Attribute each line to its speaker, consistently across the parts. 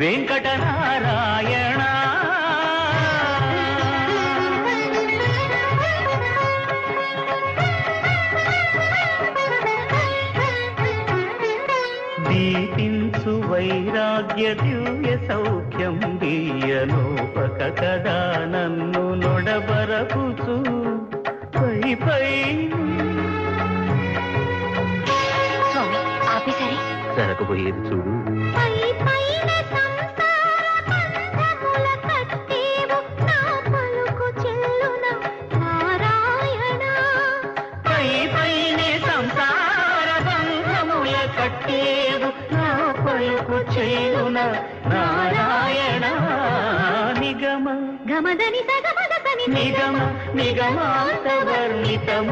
Speaker 1: వెంకట నారాయణ దీపించు వైరాగ్య దివ్య సౌఖ్యం దీయలోపక కదా నన్ను నొడబరపుచు. పై పై. జరగబోయేది చూడు.
Speaker 2: పై పైన
Speaker 1: నీపైనే సంసార బంధముల కట్టేదు. నా పలుకు చేయున నారాయణ నిగమ.
Speaker 2: గమదని
Speaker 1: నిగమ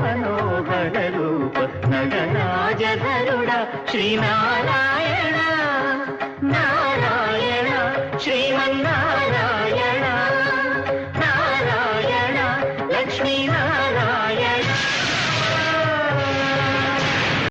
Speaker 1: మనోహర రూప నగరాజధరుడ శ్రీనారాయణ నారాయణ. శ్రీమన్నా